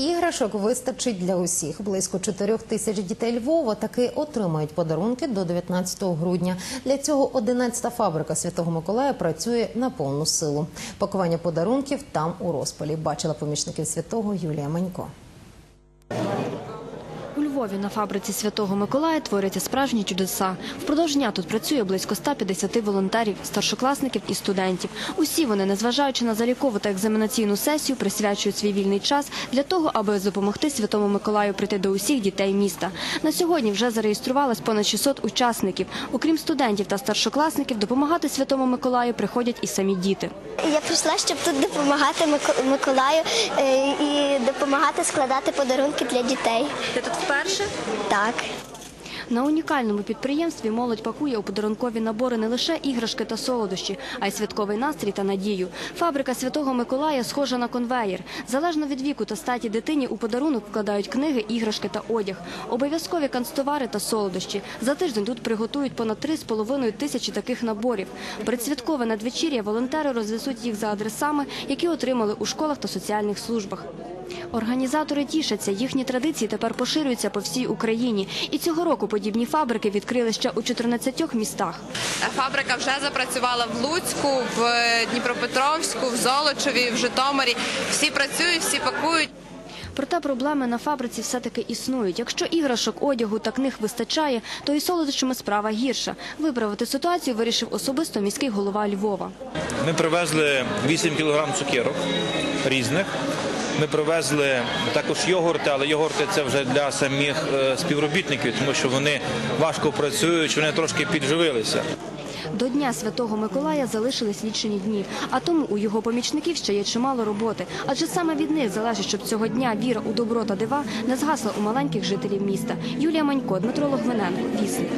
Іграшок вистачить для усіх. Близько 4 тисяч дітей Львова таки отримають подарунки до 19 грудня. Для цього 11-та фабрика Святого Миколая працює на повну силу. Пакування подарунків там у розпалі. Бачила помічників святого Юлія Манько. У Львові на фабриці Святого Миколая творяться справжні чудеса. Впродовж дня тут працює близько 150 волонтерів, старшокласників і студентів. Усі вони, незважаючи на залікову та екзаменаційну сесію, присвячують свій вільний час для того, аби допомогти Святому Миколаю прийти до усіх дітей міста. На сьогодні вже зареєструвалось понад 600 учасників. Окрім студентів та старшокласників, допомагати Святому Миколаю приходять і самі діти. Я прийшла, щоб тут допомагати Мико- Миколаю е, і допомагати складати подарунки для дітей. Ти тут вперше? Так. На унікальному підприємстві молодь пакує у подарункові набори не лише іграшки та солодощі, а й святковий настрій та надію. Фабрика Святого Миколая схожа на конвеєр. Залежно від віку та статі дитині у подарунок вкладають книги, іграшки та одяг. Обов'язкові канцтовари та солодощі. За тиждень тут приготують понад 3,5 тисячі таких наборів. Передсвяткове надвечір'я волонтери розвезуть їх за адресами, які отримали у школах та соціальних службах. Організатори тішаться, їхні традиції тепер поширюються по всій Україні. І цього року подібні фабрики відкрили ще у 14 містах. Фабрика вже запрацювала в Луцьку, в Дніпропетровську, в Золочеві, в Житомирі. Всі працюють, всі пакують. Проте проблеми на фабриці все-таки існують. Якщо іграшок, одягу та книг вистачає, то і солодощами справа гірша. Виправити ситуацію вирішив особисто міський голова Львова. Ми привезли 8 кг цукерок різних. Ми привезли також йогурти, але йогурти це вже для самих е, співробітників, тому що вони важко працюють, вони трошки підживилися. До Дня Святого Миколая залишились лічені дні, а тому у його помічників ще є чимало роботи. Адже саме від них залежить, щоб цього дня віра у добро та дива не згасла у маленьких жителів міста. Юлія Манько, Дмитро Логвиненко, Вісник.